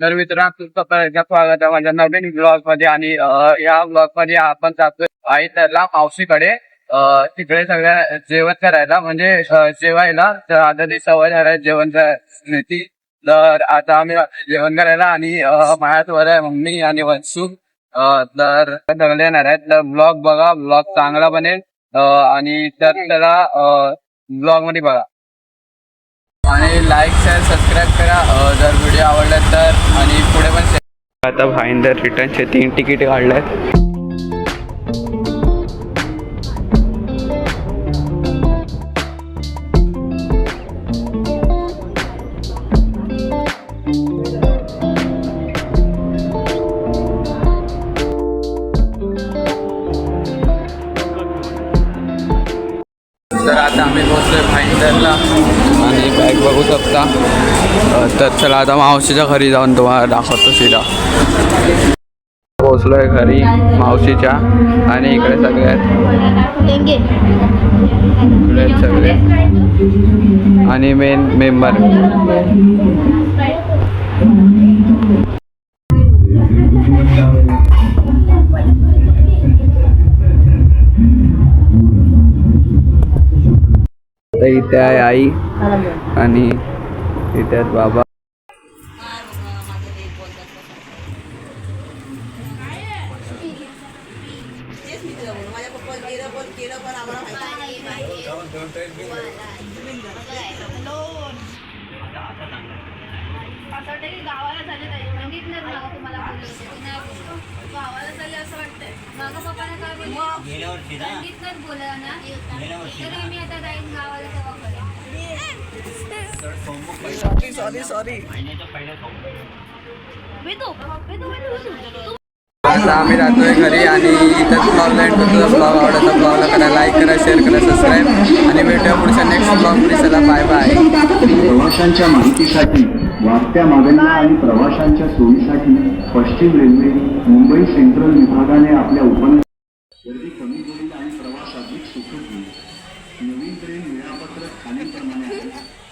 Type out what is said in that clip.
तर मित्रांनो तुमचं स्वागत आहे माझ्या नवीन ब्लॉगमध्ये आणि अं, या ब्लॉगमध्ये आपण जातोय आई त्याला मावशीकडे अं, तिकडे सगळ्या जेवण करायला म्हणजे अं, जेवायला तर आता ती सवय झालाय जेवण ती तर आता आम्ही जेवण करायला आणि अं, माझ्यासोबत आहे मम्मी आणि वंशू अं, तर सगळे येणार आहेत तर ब्लॉग बघा ब्लॉग चांगला बनेल अं, आणि तर त्याला ब्लॉगमध्ये बघा आणि लाईक शेअर सबस्क्राईब करा. जर व्हिडिओ आवडला तर आणि पुढे पण आता भाईंदर रिटर्नचे तीन तिकीट काढलेत आहेत आम्ही पोहोचलोय भाईंदरला आणि बॅग बघू शकता. तर चला आता मावशीच्या घरी जाऊन तुम्हाला दाखवतो सीधा. पोहोचलोय घरी मावशीच्या. आणि इकडे सगळ्यात इकडे आहेत सगळे. आणि मेन मेंबर तर इथे आहे आई आणि इथे आहेत बाबा. माझ्या पप्पा केलं पण केलं पण आम्हाला गावाला गावाला चालले असं वाटतंय. मागं पप्पाने काय बोलले? सांगितलंच बोला ना? तरी मी आता जाईन गावाला तेव्हा करेन सॉरी सॉरी आता आम्ही राहतोय घरी आणि इथंच ब्लॉग एंड तुझा ब्लॉग आवडला ब्लॉगला करा लाईक करा शेअर करा सबस्क्राईब आणि भेटूया पुढच्या नेक्स्ट ब्लॉग चला बाय बाय प्रवाशांच्या माहितीसाठी वाढत्या मागण्या आणि प्रवाशांच्या सोयीसाठी पश्चिम रेल्वे मुंबई सेंट्रल विभागाने आपल्या उपन गर्दी कमी होईल आणि प्रवास अधिक सुखद होईल. नवीन ट्रेन वेळापत्रक खालीलप्रमाणे आहे.